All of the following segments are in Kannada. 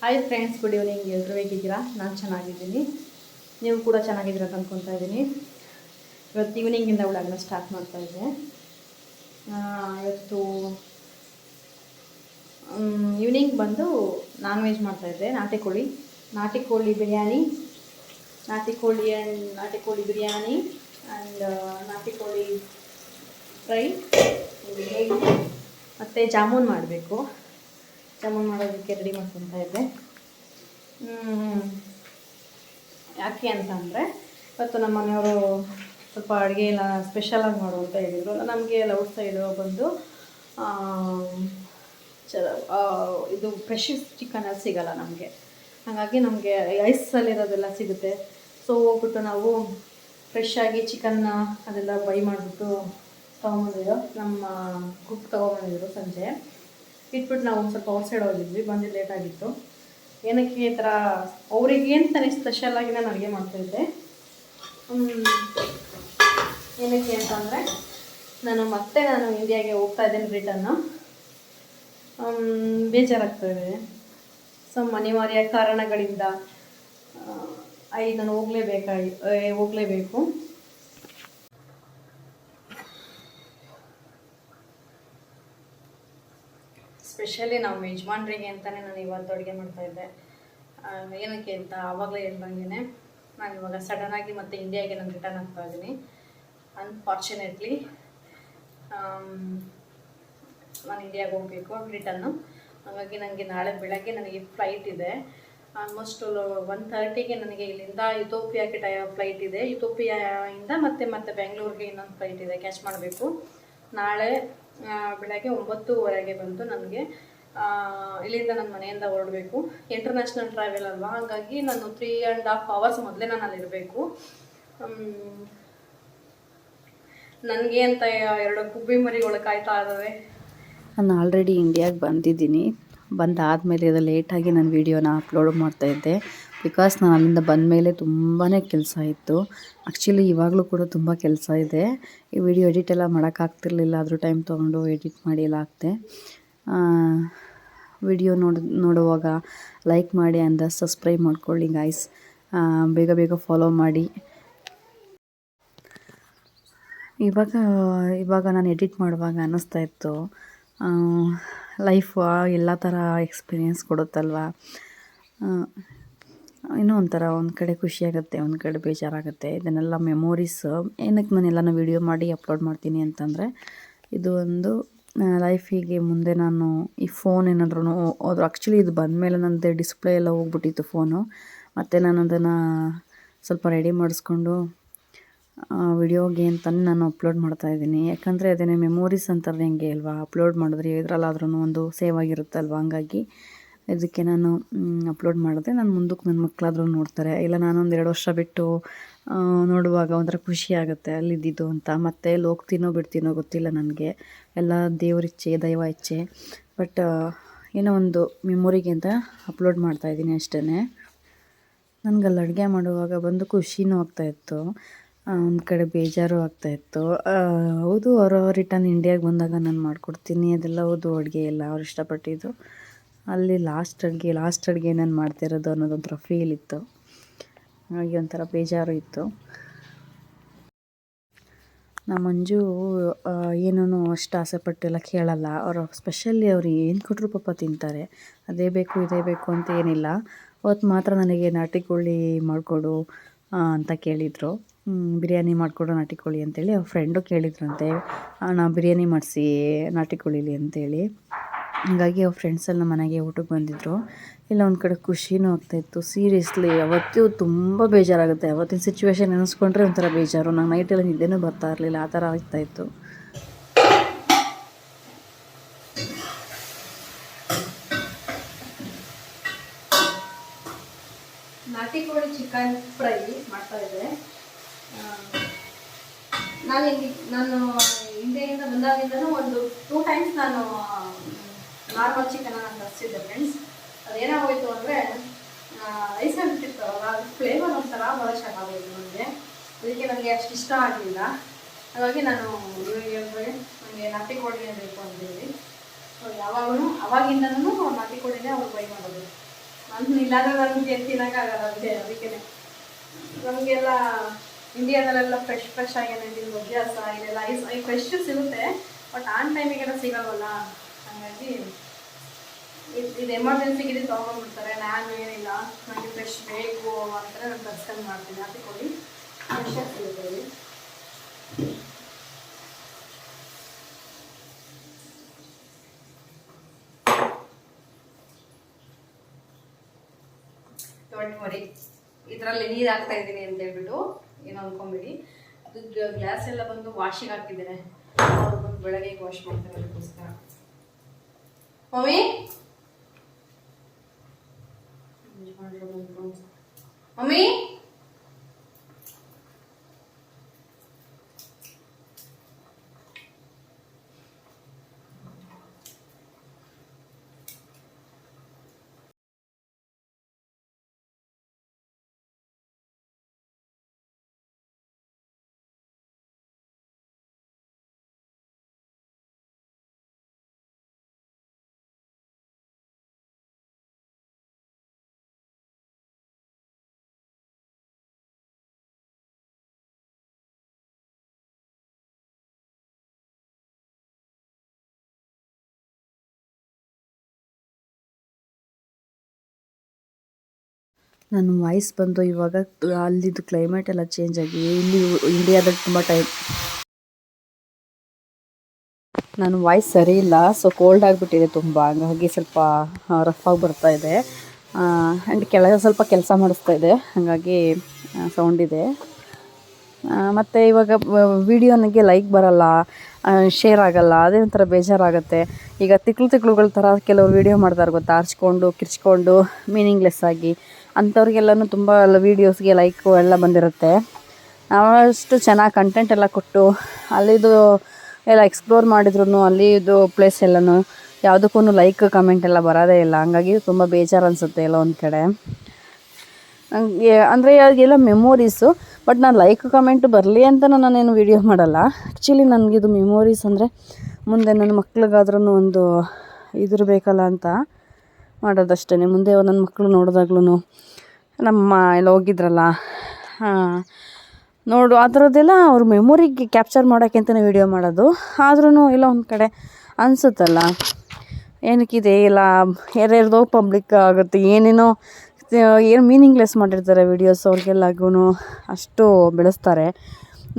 ಹಾಯ್ ಫ್ರೆಂಡ್ಸ್ ಗುಡ್ ಈವ್ನಿಂಗ್ ಎಲ್ಲರೂ ಹೇಗಿದ್ದೀರಾ? ನಾನು ಚೆನ್ನಾಗಿದ್ದೀನಿ. ನೀವು ಕೂಡ ಚೆನ್ನಾಗಿದ್ದೀರಾ ಅಂತ ಅಂದ್ಕೊತಾ ಇದ್ದೀನಿ. ಇವತ್ತು ಈವ್ನಿಂಗಿಂದ ಒಳಗನ್ನ ಸ್ಟಾರ್ಟ್ ಮಾಡ್ತಾ ಇದ್ದೆ. ಇವತ್ತು ಈವ್ನಿಂಗ್ ಬಂದು ನಾನ್ ವೆಜ್ ಮಾಡ್ತಾಯಿದ್ದೆ ನಾಟಿ ಕೋಳಿ. ನಾಟಿ ಕೋಳಿ ಬಿರಿಯಾನಿ. ನಾಟಿ ಕೋಳಿ ಆ್ಯಂಡ್ ನಾಟಿ ಕೋಳಿ ಬಿರಿಯಾನಿ ಆ್ಯಂಡ್ ನಾಟಿ ಕೋಳಿ ಫ್ರೈ. ಮತ್ತು ಜಾಮೂನ್ ಮಾಡಬೇಕು. ಜಾಮೂನ್ ಮಾಡೋದಕ್ಕೆ ರೆಡಿ ಮಾಡ್ಕೊತ ಇದ್ದೆ. ಯಾಕೆ ಅಂತ ಅಂದರೆ, ಇವತ್ತು ನಮ್ಮ ಮನೆಯವರು ಸ್ವಲ್ಪ ಅಡುಗೆ ಎಲ್ಲ ಸ್ಪೆಷಲಾಗಿ ಮಾಡು ಅಂತ ಹೇಳಿದರು. ನಮಗೆ ಲೌಡ್ ಸೈಡು ಬಂದು ಚ ಇದು ಫ್ರೆಶ್ ಚಿಕನ್ ಸಿಗೋಲ್ಲ ನಮಗೆ. ಹಾಗಾಗಿ ನಮಗೆ ಐಸಲ್ಲಿರೋದೆಲ್ಲ ಸಿಗುತ್ತೆ. ಸೊ ಹೋಗ್ಬಿಟ್ಟು ನಾವು ಫ್ರೆಶ್ ಆಗಿ ಚಿಕನ್ನ ಅದೆಲ್ಲ ಬೈ ಮಾಡಿಬಿಟ್ಟು ತೊಗೊಂಬಂದಿರೋ ನಮ್ಮ ಕುಕ್ ತೊಗೊಂಬಂದಿದ್ರು ಸಂಜೆ. ಇಟ್ಬಿಟ್ಟು ನಾವು ಒಂದು ಸ್ವಲ್ಪ ಔಟ್ಸೈಡ್ ಹೋಗಿದ್ವಿ ಬಂದು ಲೇಟ್ ಆಗಿತ್ತು. ಏನಕ್ಕೆ ಈ ಥರ ಅವ್ರಿಗೇನು ತಾನೇ ಸ್ಪೆಷಲಾಗಿ ನಾನು ಅಡುಗೆ ಮಾಡ್ತಾಯಿದ್ದೆ ಏನಕ್ಕೆ ಅಂತ ಅಂದರೆ, ನಾನು ಮತ್ತೆ ನಾನು ಇಂಡಿಯಾಗೆ ಹೋಗ್ತಾ ಇದ್ದೇನೆ ರಿಟರ್ನು ಬೇಜಾರಾಗ್ತಾಯಿದೆ ಸೊ ಅನಿವಾರ್ಯ ಕಾರಣಗಳಿಂದ ಐ ನಾನು ಹೋಗಲೇಬೇಕಾಗಿ ಹೋಗಲೇಬೇಕು. ಸ್ಪೆಷಲಿ ನಮ್ಮ ಯಜಮಾನ್ರಿಗೆ ಅಂತಲೇ ನಾನು ಇವತ್ತು ಅಡುಗೆ ಮಾಡ್ತಾಯಿದ್ದೆ ಏನಕ್ಕೆ ಅಂತ ಆವಾಗಲೇ ಹೇಳ್ದಂಗೆ ನಾನು ಇವಾಗ ಸಡನ್ನಾಗಿ ಮತ್ತೆ ಇಂಡಿಯಾಗೆ ನಾನು ರಿಟರ್ನ್ ಆಗ್ತಾ ಇದ್ದೀನಿ. ಅನ್ಫಾರ್ಚುನೇಟ್ಲಿ ನಾನು ಇಂಡಿಯಾಗೆ ಹೋಗಬೇಕು ರಿಟರ್ನು ಹಾಗಾಗಿ ನನಗೆ ನಾಳೆ ಬೆಳಗ್ಗೆ ನನಗೆ ಫ್ಲೈಟ್ ಇದೆ. ಆಲ್ಮೋಸ್ಟ್ ಒನ್ ತರ್ಟಿಗೆ ನನಗೆ ಇಲ್ಲಿಂದ ಯುತೋಪಿಯಾಕ್ಕೆ ಟೈ ಫ್ಲೈಟ್ ಇದೆ. ಯುತೋಪಿಯಾಯಿಂದ ಮತ್ತೆ ಮತ್ತೆ ಬೆಂಗಳೂರಿಗೆ ಇನ್ನೊಂದು ಫ್ಲೈಟ್ ಇದೆ. ಕ್ಯಾಚ್ ಮಾಡಬೇಕು. ನಾಳೆ ಬೆಳಗ್ಗೆ ಒಂಬತ್ತುವರೆಗೆ ಬಂತು ನನಗೆ ಇಲ್ಲಿಂದ ನನ್ನ ಮನೆಯಿಂದ ಹೊರಡಬೇಕು. ಇಂಟರ್ನ್ಯಾಷನಲ್ ಟ್ರಾವೆಲ್ ಅಲ್ವಾ? ಹಾಗಾಗಿ ನಾನು ತ್ರೀ ಆ್ಯಂಡ್ ಹಾಫ್ ಅವರ್ಸ್ ಮೊದಲೇ ನಾನು ಅಲ್ಲಿರಬೇಕು. ನನಗೆ ಅಂತ ಎರಡು ಕುಬ್ಬಿ ಮರಿಗಳು ಕಾಯ್ತಾ ಇದ್ದಾವೆ ನಾನು ಆಲ್ರೆಡಿ ಇಂಡಿಯಾಗೆ ಬಂದಿದ್ದೀನಿ. ಬಂದಾದಮೇಲೆ ಅದು ಲೇಟಾಗಿ ನಾನು ವೀಡಿಯೋನ ಅಪ್ಲೋಡ್ ಮಾಡ್ತಾಯಿದ್ದೆ ಬಿಕಾಸ್ ನಾನು ಅಲ್ಲಿಂದ ಬಂದಮೇಲೆ ತುಂಬಾ ಕೆಲಸ ಇತ್ತು. ಆ್ಯಕ್ಚುಲಿ ಇವಾಗಲೂ ಕೂಡ ತುಂಬ ಕೆಲಸ ಇದೆ. ಈ ವಿಡಿಯೋ ಎಡಿಟ್ ಎಲ್ಲ ಮಾಡೋಕ್ಕಾಗ್ತಿರ್ಲಿಲ್ಲ ಆದರೂ ಟೈಮ್ ತೊಗೊಂಡು ಎಡಿಟ್ ಮಾಡಿ ಎಲ್ಲ ಆಗ್ತೆ ವಿಡಿಯೋ ನೋಡ್, ನೋಡುವಾಗ ಲೈಕ್ ಮಾಡಿ ಅಂದ ಸಬ್ಸ್ಕ್ರೈಬ್ ಮಾಡ್ಕೊಳ್ಳಿ ಗಾಯ್ಸ್ ಬೇಗ ಬೇಗ ಫಾಲೋ ಮಾಡಿ. ಇವಾಗ ಇವಾಗ ನಾನು ಎಡಿಟ್ ಮಾಡುವಾಗ ಅನ್ನಿಸ್ತಾ ಇತ್ತು. ಲೈಫು ಎಲ್ಲ ಥರ ಎಕ್ಸ್ಪೀರಿಯೆನ್ಸ್ ಕೊಡುತ್ತಲ್ವ? ಇನ್ನೂ ಒಂಥರ ಒಂದು ಕಡೆ ಖುಷಿಯಾಗುತ್ತೆ ಒಂದು ಕಡೆ ಬೇಜಾರಾಗುತ್ತೆ. ಇದನ್ನೆಲ್ಲ ಮೆಮೊರೀಸ್ ಏನಕ್ಕೆ ನಾನು ಎಲ್ಲನೂ ವೀಡಿಯೋ ಮಾಡಿ ಅಪ್ಲೋಡ್ ಮಾಡ್ತೀನಿ ಅಂತಂದರೆ, ಇದು ಒಂದು ಲೈಫಿಗೆ ಮುಂದೆ ನಾನು ಈ ಫೋನ್ ಏನಾದ್ರೂ ಅದು ಆ್ಯಕ್ಚುಲಿ ಇದು ಬಂದಮೇಲೆ ನನ್ನದು ಡಿಸ್ಪ್ಲೇ ಎಲ್ಲ ಹೋಗ್ಬಿಟ್ಟಿತ್ತು ಫೋನು ಮತ್ತು ನಾನು ಅದನ್ನು ಸ್ವಲ್ಪ ರೆಡಿ ಮಾಡಿಸ್ಕೊಂಡು ವಿಡಿಯೋಗೆ ಅಂತಲೇ ನಾನು ಅಪ್ಲೋಡ್ ಮಾಡ್ತಾ ಇದ್ದೀನಿ. ಯಾಕಂದರೆ ಅದೇನೇ ಮೆಮೊರೀಸ್ ಅಂತಾರೆ ಹೆಂಗೆ ಅಲ್ವಾ? ಅಪ್ಲೋಡ್ ಮಾಡಿದ್ರೆ ಇದರಲ್ಲಾದ್ರೂ ಒಂದು ಸೇವ್ ಆಗಿರುತ್ತಲ್ವ? ಹಂಗಾಗಿ ಇದಕ್ಕೆ ನಾನು ಅಪ್ಲೋಡ್ ಮಾಡಿದ್ರೆ ನಾನು ಮುಂದಕ್ಕೆ ನನ್ನ ಮಕ್ಕಳಾದ್ರೂ ನೋಡ್ತಾರೆ. ಇಲ್ಲ ನಾನೊಂದು ಎರಡು ವರ್ಷ ಬಿಟ್ಟು ನೋಡುವಾಗ ಒಂಥರ ಖುಷಿ ಆಗುತ್ತೆ ಅಲ್ಲಿದ್ದಿದ್ದು ಅಂತ. ಮತ್ತೆ ಅಲ್ಲಿ ಹೋಗ್ತೀನೋ ಬಿಡ್ತೀನೋ ಗೊತ್ತಿಲ್ಲ ನನಗೆ. ಎಲ್ಲ ದೇವ್ರ ಇಚ್ಛೆ, ದೈವ ಇಚ್ಛೆ. ಬಟ್ ಏನೋ ಒಂದು ಮೆಮೊರಿಗೆ ಅಂತ ಅಪ್ಲೋಡ್ ಮಾಡ್ತಾಯಿದ್ದೀನಿ ಅಷ್ಟೇ ನನಗೆ ಅಲ್ಲಿ ಅಡುಗೆ ಮಾಡುವಾಗ ಬಂದು ಖುಷಿನೂ ಆಗ್ತಾಯಿತ್ತು ಒಂದು ಕಡೆ ಬೇಜಾರು ಆಗ್ತಾಯಿತ್ತು ಹೌದು, ಅವರು ರಿಟರ್ನ್ ಇಂಡಿಯಾಗೆ ಬಂದಾಗ ನಾನು ಮಾಡಿಕೊಡ್ತೀನಿ. ಅದೆಲ್ಲ ಹೌದು, ಅಡುಗೆ ಎಲ್ಲ ಅವ್ರು ಇಷ್ಟಪಟ್ಟಿದ್ದು. ಅಲ್ಲಿ ಲಾಸ್ಟ್ ಅಡುಗೆ ಲಾಸ್ಟ್ ಅಡುಗೆ ನಾನು ಮಾಡ್ತಿರೋದು ಅನ್ನೋದೊಂಥರ ಫೀಲ್ ಇತ್ತು. ಹಾಗೆ ಒಂಥರ ಬೇಜಾರು ಇತ್ತು. ನಮ್ಮ ಮಂಜು ಏನೂ ಅಷ್ಟು ಆಸೆಪಟ್ಟೆಲ್ಲ ಕೇಳಲ್ಲ. ಅವರು ಸ್ಪೆಷಲಿ ಅವ್ರು ಏನು ಕೊಟ್ಟರು ಪಾಪ ತಿಂತಾರೆ. ಅದೇ ಬೇಕು, ಇದೇ ಬೇಕು ಅಂತ ಏನಿಲ್ಲ. ಅವತ್ತು ಮಾತ್ರ ನನಗೆ ನಾಟಿ ಕೋಳಿ ಮಾಡಿಕೊಡು ಅಂತ ಕೇಳಿದರು. ಬಿರಿಯಾನಿ ಮಾಡಿಕೊಡು ನಾಟಿ ಕೋಳಿ ಅಂತೇಳಿ. ಅವ್ರ ಫ್ರೆಂಡು ಕೇಳಿದ್ರಂತೆ ನಾ ಬಿರಿಯಾನಿ ಮಾಡಿಸಿ ನಾಟಿ ಕೋಳಿಲಿ ಅಂತೇಳಿ. ಹಾಗಾಗಿ ಅವ್ರ ಫ್ರೆಂಡ್ಸ್ ಎಲ್ಲ ಮನೆಗೆ ಊಟಕ್ಕೆ ಬಂದಿದ್ರು. ಇಲ್ಲ, ಒಂದು ಕಡೆ ಖುಷಿನೂ ಆಗ್ತಾಯಿತ್ತು ಸೀರಿಯಸ್ಲಿ ಅವತ್ತು ತುಂಬ ಬೇಜಾರಾಗುತ್ತೆ. ಅವತ್ತಿನ ಸಿಚುವೇಶನ್ ನೆನೆಸ್ಕೊಂಡ್ರೆ ಒಂಥರ ಬೇಜಾರು. ನಂಗೆ ನೈಟೆಲ್ಲ ನಿದ್ದೆನೂ ಬರ್ತಾ ಇರಲಿಲ್ಲ. ಆ ಥರ ಆಗ್ತಾಯಿತ್ತು ನಾಟಿ ಕೋಳಿ ಚಿಕನ್ ಫ್ರೈ ಮಾಡ್ತಾ ಇದ್ದೆ. ನಾನು ನಾನು ಇಂಡಿಯಾದಿಂದ ಬಂದಾಗಿಂದನೂ ಒಂದು ಟೂ ಟೈಮ್ಸ್ ನಾನು ನಾರ್ಮಲ್ ಚಿಕನ್ ನಾನು ತರಿಸಿದ್ದೆ ಫ್ರೆಂಡ್ಸ್ ಅದೇನಾಗೋಯ್ತು ಅಂದರೆ ಐಸಲ್ಲಿ ಇಟ್ಟಿರ್ತಾರಲ್ಲ ಅದು ಫ್ಲೇವರ್ ಒಂಥರ ಭಾಳ ಚೆನ್ನಾಗೋಯ್ತು ನನಗೆ. ಅದಕ್ಕೆ ನನಗೆ ಅಷ್ಟು ಇಷ್ಟ ಆಗಲಿಲ್ಲ. ಹಾಗಾಗಿ ನಾನು ಇವರಿಗೆ ನನಗೆ ನಾಟಿ ಕೋಳಿನೇ ಬೇಕು ಅಂತೇಳಿ ಸೊ ಯಾವಾಗಲೂ, ಅವಾಗಿಂದನೂ ನಾಟಿ ಕೋಳಿನೇ ಅವ್ರು ಬೈ ಮಾಡೋದು. ನಾನು ಇಲ್ಲಾಂದ್ರೆ ನನಗೆ ತಿನ್ನೋಕ್ಕಾಗಲ್ಲ ಅದೇ ಅದಕ್ಕೆ ನಮಗೆಲ್ಲ ಇಂಡಿಯಾದಲ್ಲೆಲ್ಲ ಫ್ರೆಶ್ ಫ್ರೆಶ್ ಆಗಿ ತಿನ್ನೋ ಅಭ್ಯಾಸ, ಇದೆಲ್ಲ ಐ ಫ್ರೆಶ್ ಸಿಗುತ್ತೆ ಬಟ್ ಆನ್ ಟೈಮಿಗೆಲ್ಲ ಹಾಗಾಗಿ ಇದು ಎಮರ್ಜೆನ್ಸಿಗೆ ಇದು ತೊಗೊಂಡ್ಬಿಡ್ತಾರೆ ನಾನು ಏನಿಲ್ಲ, ನನಗೆ ಫ್ರೆಶ್ ಬೇಕು ಅಂತ ನಾನು ಮಾಡ್ತೀನಿ. ಅದಕ್ಕೆ ಕೊಡಿ ಫ್ರೆಶ್ ಆಗಿ ಸಿಗುತ್ತೆ ಡೋಂಟ್ ವರಿ ಇದರಲ್ಲಿ ನೀರು ಹಾಕ್ತಾ ಇದ್ದೀನಿ ಅಂತ ಹೇಳ್ಬಿಟ್ಟು ಏನೋ ಅನ್ಕೊಂಬಿಡಿ. ಅದು ಗ್ಲಾಸ್ ಎಲ್ಲ ಬಂದು ವಾಷಿಗೆ ಹಾಕಿದ್ದೇನೆ ಬಂದು ಬೆಳಗ್ಗೆ ವಾಶ್ ಮಾಡ್ತಾರೆ ಅದಕ್ಕೋಸ್ಕರ. ಮಮ್ಮಿ? ಮಮ್ಮಿ ನನ್ನ ವಾಯ್ಸ್ ಬಂದು ಇವಾಗ ಅಲ್ಲಿದ್ದು ಕ್ಲೈಮೇಟ್ ಎಲ್ಲ ಚೇಂಜ್ ಆಗಿ ಇಲ್ಲಿ ಇಂಡಿಯಾದಲ್ಲಿ ತುಂಬ ಟೈಮ್ ನನ್ನ ವಾಯ್ಸ್ ಸರಿ ಇಲ್ಲ. ಸೊ ಕೋಲ್ಡ್ ಆಗಿಬಿಟ್ಟಿದೆ ತುಂಬ. ಹಂಗಾಗಿ ಸ್ವಲ್ಪ ರಫ್ ಆಗಿ ಬರ್ತಾ ಇದೆ. ಆ್ಯಂಡ್ ಕೆಳಗೆ ಸ್ವಲ್ಪ ಕೆಲಸ ಮಾಡಿಸ್ತಾ ಇದೆ. ಹಾಗಾಗಿ ಸೌಂಡ್ ಇದೆ. ಮತ್ತು ಇವಾಗ ವಿಡಿಯೋ ನನಗೆ ಲೈಕ್ ಬರಲ್ಲ ಶೇರ್ ಆಗಲ್ಲ, ಅದೇ ಒಂಥರ ಬೇಜಾರಾಗುತ್ತೆ. ಈಗ ತಿಕ್ಳು ತಿಕ್ಳುಗಳ ಥರ ಕೆಲವರು ವಿಡಿಯೋ ಮಾಡ್ತಾರೆ ಗೊತ್ತಾ? ಹರ್ಚ್ಕೊಂಡು ಕಿರ್ಚ್ಕೊಂಡು ಮೀನಿಂಗ್ಲೆಸ್ ಆಗಿ. ಅಂಥವ್ರಿಗೆಲ್ಲನೂ ತುಂಬ ವೀಡಿಯೋಸ್ಗೆ ಲೈಕು ಎಲ್ಲ ಬಂದಿರುತ್ತೆ. ನಾವಷ್ಟು ಚೆನ್ನಾಗಿ ಕಂಟೆಂಟ್ ಎಲ್ಲ ಕೊಟ್ಟು ಅಲ್ಲಿದು ಎಲ್ಲ ಎಕ್ಸ್ಪ್ಲೋರ್ ಮಾಡಿದ್ರು ಅಲ್ಲಿದು ಪ್ಲೇಸ್ ಎಲ್ಲನೂ ಯಾವುದಕ್ಕೂ ಲೈಕ್ ಕಮೆಂಟ್ ಎಲ್ಲ ಬರೋದೇ ಇಲ್ಲ. ಹಂಗಾಗಿ ತುಂಬ ಬೇಜಾರು ಅನಿಸುತ್ತೆ ಎಲ್ಲ ಒಂದು ಕಡೆ. ನನಗೆ ಅಂದರೆ ಎಲ್ಲ ಮೆಮೊರೀಸು ಬಟ್ ನಾನು ಲೈಕ್ ಕಮೆಂಟ್ ಬರಲಿ ಅಂತ ನಾನೇನು ವೀಡಿಯೋ ಮಾಡಲ್ಲ. ಆ್ಯಕ್ಚುಲಿ ನನಗಿದು ಮೆಮೊರೀಸ್ ಅಂದರೆ ಮುಂದೆ ನನ್ನ ಮಕ್ಳಿಗಾದ್ರೂ ಒಂದು ಇದಿರಬೇಕಲ್ಲ ಅಂತ. ಮಾಡೋದಷ್ಟೇ ಮುಂದೆ ಒಂದೊಂದು ಮಕ್ಕಳು ನೋಡಿದಾಗ್ಲೂ ನಮ್ಮ ಎಲ್ಲ ಹೋಗಿದ್ರಲ್ಲ. ಹಾಂ, ನೋಡು ಆ ಥರದ್ದೆಲ್ಲ ಅವ್ರ ಮೆಮೊರಿಗೆ ಕ್ಯಾಪ್ಚರ್ ಮಾಡೋಕ್ಕೆ ಅಂತಲೇ ವೀಡಿಯೋ ಮಾಡೋದು. ಆದ್ರೂ ಎಲ್ಲ ಒಂದು ಕಡೆ ಅನಿಸುತ್ತಲ್ಲ. ಏನಕ್ಕಿದೆ ಇಲ್ಲ ಯಾರ್ಯಾರ್ದೋ ಪಬ್ಲಿಕ್ ಆಗುತ್ತೆ, ಏನೇನೋ, ಏನು ಮೀನಿಂಗ್ಲೆಸ್ ಮಾಡಿರ್ತಾರೆ ವೀಡಿಯೋಸ್ ಅವ್ರಿಗೆಲ್ಲಗೂ ಅಷ್ಟು ಬೆಳೆಸ್ತಾರೆ.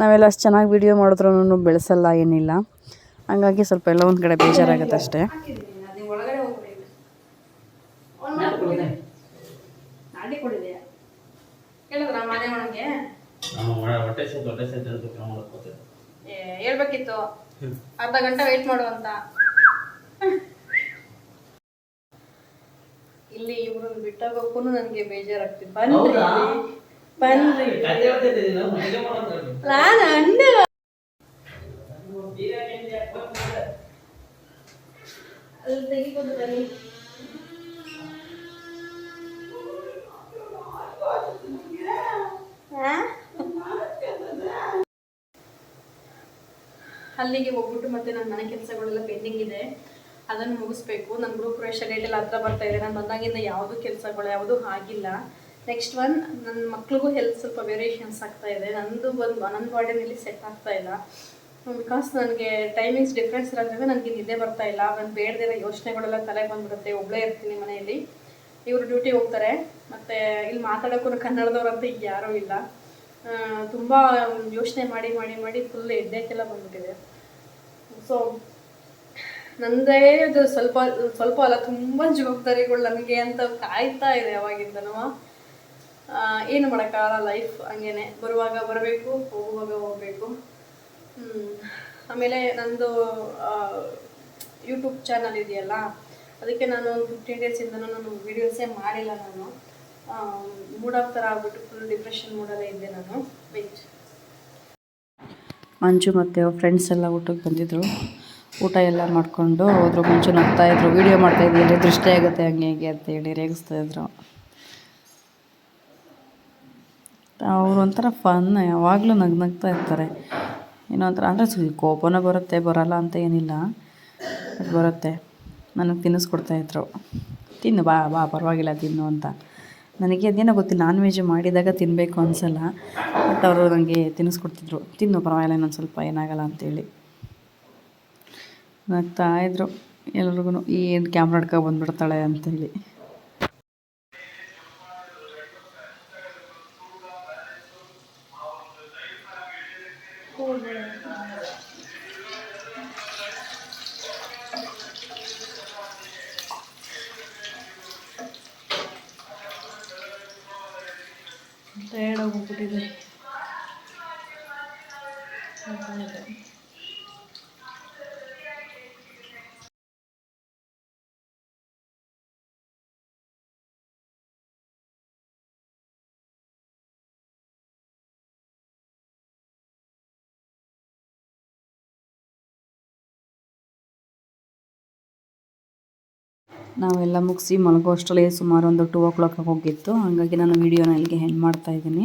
ನಾವೆಲ್ಲ ಅಷ್ಟು ಚೆನ್ನಾಗಿ ವೀಡಿಯೋ ಮಾಡಿದ್ರೂ ಬೆಳೆಸಲ್ಲ ಏನಿಲ್ಲ. ಹಂಗಾಗಿ ಸ್ವಲ್ಪ ಎಲ್ಲ ಒಂದು ಕಡೆ ಬೇಜಾರಾಗುತ್ತೆ ಅಷ್ಟೇ ಹಾಕಿದ್ದೀನಿ ಅದು ಒಳಗಡೆ ಹೋಗ್ಬಿಡಿ ಆನ್ ಮಾಡ್ಬಿಡಿ ನಾಡಿ ಕೊಡಿದೆ ಕೇಳಿದ್ರ ಮನೆ ಒಳಗೆ ನಮ್ಮ ಮ- ದೊಡ್ಡ ಸಿಂತ ಅಂತ ಮಾಡ್ಕೋತೇವೆ ಏ, ಹೇಳ್ಬೇಕಿತ್ತು. ಅರ್ಧ ಗಂಟೆ ವೇಟ್ ಮಾಡುವಂತ ಇಲ್ಲಿ ಇವ್ರನ್ನ ಬಿಟ್ಟಾಗೋಕ್ಕೂ ನನಗೆ ಬೇಜಾರಾಗ್ತಿದೆ ಬನ್ರಿ. ಹೌದಾ? ಬನ್ರಿ. ಕತೆ ಹೇಳ್ತಿದ್ದೆ ನೀನು, ಮನೆಗೆ ಮಾಡೋದು ನೋಡಿ. ನಾನು ಅಣ್ಣ ಅಲ್ಲಿ ತೆಗಿಬೋದು ಬನ್ನಿ. ಆ? ಅಲ್ಲಿಗೆ ಹೋಗ್ಬಿಟ್ಟು ಮತ್ತೆ ನನ್ನ ಮನೆ ಕೆಲಸಗಳೆಲ್ಲ ಪೆಂಡಿಂಗ್ ಇದೆ. ಅದನ್ನು ಮುಗಿಸ್ಬೇಕು. ನನ್ನ ಗ್ರೂಪ್ ಪ್ರವೇಶ ಡೇಟ್ ಎಲ್ಲ ಹತ್ರ ಬರ್ತಾ ಇದೆ. ನಾನು ಬಂದಾಗಿಂದ ಯಾವುದು ಕೆಲಸಗಳು, ಯಾವುದೂ ಆಗಿಲ್ಲ. ನೆಕ್ಸ್ಟ್ ಒನ್ ನನ್ನ ಮಕ್ಳಿಗೂ ಹೆಲ್ತ್ ಸ್ವಲ್ಪ ವೇರಿಯೇಷನ್ಸ್ ಆಗ್ತಾ ಇದೆ. ನಂದು ಬಂದು ನನ್ನ ಬಾಡಿನಲ್ಲಿ ಸೆಟ್ ಆಗ್ತಾ ಇಲ್ಲ. ಬಿಕಾಸ್ ನನಗೆ ಟೈಮಿಂಗ್ಸ್ ಡಿಫ್ರೆನ್ಸ್ ಇರೋದ್ರಿಂದ ನನಗೆ ನಿದ್ದೆ ಬರ್ತಾ ಇಲ್ಲ. ಒಂದು ಬೇಡದಿರೋ ಯೋಚನೆಗಳೆಲ್ಲ ತಲೆಗೆ ಬಂದ್ಬಿಡುತ್ತೆ. ಒಬ್ಬಳೇ ಇರ್ತೀನಿ ಮನೆಯಲ್ಲಿ. ಇವರು ಡ್ಯೂಟಿ ಹೋಗ್ತಾರೆ. ಮತ್ತು ಇಲ್ಲಿ ಮಾತಾಡೋಕ್ಕೂ ಕನ್ನಡದವ್ರಂತೂ ಈಗ ಯಾರೂ ಇಲ್ಲ. ತುಂಬ ಯೋಚನೆ ಮಾಡಿ ಮಾಡಿ ಮಾಡಿ ಫುಲ್ ಎಡ್ಡೆಕ್ಕೆಲ್ಲ ಬಂದ್ಬಿಟ್ಟಿದೆ. ಸೊ ನಂದೇ ಇದು ಸ್ವಲ್ಪ ಸ್ವಲ್ಪ ಅಲ್ಲ, ತುಂಬ ಜವಾಬ್ದಾರಿಗಳು ನನಗೆ ಅಂತ ಕಾಯ್ತಾ ಇದೆ ಯಾವಾಗಿಂದನೂ. ಏನು ಮಾಡೋಕ್ಕಾಗಲ್ಲ ಲೈಫ್ ಹಂಗೇನೆ. ಬರುವಾಗ ಬರಬೇಕು, ಹೋಗುವಾಗ ಹೋಗಬೇಕು. ಆಮೇಲೆ ನಂದು ಯೂಟ್ಯೂಬ್ ಚಾನಲ್ ಇದೆಯಲ್ಲ, ಅದಕ್ಕೆ ನಾನು ಒಂದು ಫಿಫ್ಟೀನ್ ಡೇಸಿಂದ ನಾನು ವೀಡಿಯೋಸೇ ಮಾಡಿಲ್ಲ ನಾನು. ಮೂಡ್ ಫುಲ್ ಡಿಪ್ರೆಷನ್ ಮೂಡಲ್ಲೇ ಇದ್ದೆ ನಾನು ಮಂಜು ಮತ್ತು ಅವ್ರ ಫ್ರೆಂಡ್ಸ್ ಎಲ್ಲ ಊಟಕ್ಕೆ ಬಂದಿದ್ರು. ಊಟ ಎಲ್ಲ ಮಾಡಿಕೊಂಡು ಮಂಜು ನಗ್ತಾ ಇದ್ರು. ವೀಡಿಯೋ ಮಾಡ್ತಾ ಇದ್ದೀನಿ ದೃಷ್ಟಿ ಆಗುತ್ತೆ ಹಂಗೆ ಹೀಗೆ ಅಂತೇಳಿ ರೇಗಿಸ್ತಾ ಇದ್ರು. ಅವ್ರು ಒಂಥರ ಫನ್ ಯಾವಾಗಲೂ ನಗ್ ನಗ್ತಾ ಇರ್ತಾರೆ. ಏನೋ ಒಂಥರ ಅಂದರೆ ಕೋಪನೂ ಬರುತ್ತೆ, ಬರಲ್ಲ ಅಂತ ಏನಿಲ್ಲ. ಬರುತ್ತೆ. ನನಗೆ ತಿನ್ನಿಸ್ಕೊಡ್ತಾಯಿದ್ರು ತಿನ್ನು, ಬಾ ಬಾ, ಪರವಾಗಿಲ್ಲ, ತಿನ್ನು ಅಂತ. ನನಗೆ ಅದೇನೋ ಗೊತ್ತಿಲ್ಲ ನಾನ್ ವೆಜ್ ಮಾಡಿದಾಗ ತಿನ್ನಬೇಕು ಅನಿಸಲ್ಲ ಬಟ್ ಅವರು ನನಗೆ ತಿನ್ನಿಸ್ಕೊಡ್ತಿದ್ರು. ತಿನ್ನು, ಪರವಾಗಿಲ್ಲ, ಇನ್ನೊಂದು ಸ್ವಲ್ಪ ಏನಾಗಲ್ಲ ಅಂತೇಳಿ. ನಗ್ತಾ ಇದ್ರು ಎಲ್ರಿಗೂ ಏನು ಕ್ಯಾಮ್ರಾ ಹಿಡ್ಕೊ ಬಂದ್ಬಿಡ್ತಾಳೆ ಅಂತೇಳಿ. ನಾವೆಲ್ಲ ಮುಗಿಸಿ ಮಲಗೋ ಅಷ್ಟರಲ್ಲಿ ಸುಮಾರು ಒಂದು ಟೂ ಓ ಕ್ಲಾಕ್ ಹೋಗಿತ್ತು. ಹಾಗಾಗಿ ನಾನು ವೀಡಿಯೋನ ಇಲ್ಲಿಗೆ ಹೆಂಡ್ ಮಾಡ್ತಾ ಇದ್ದೀನಿ.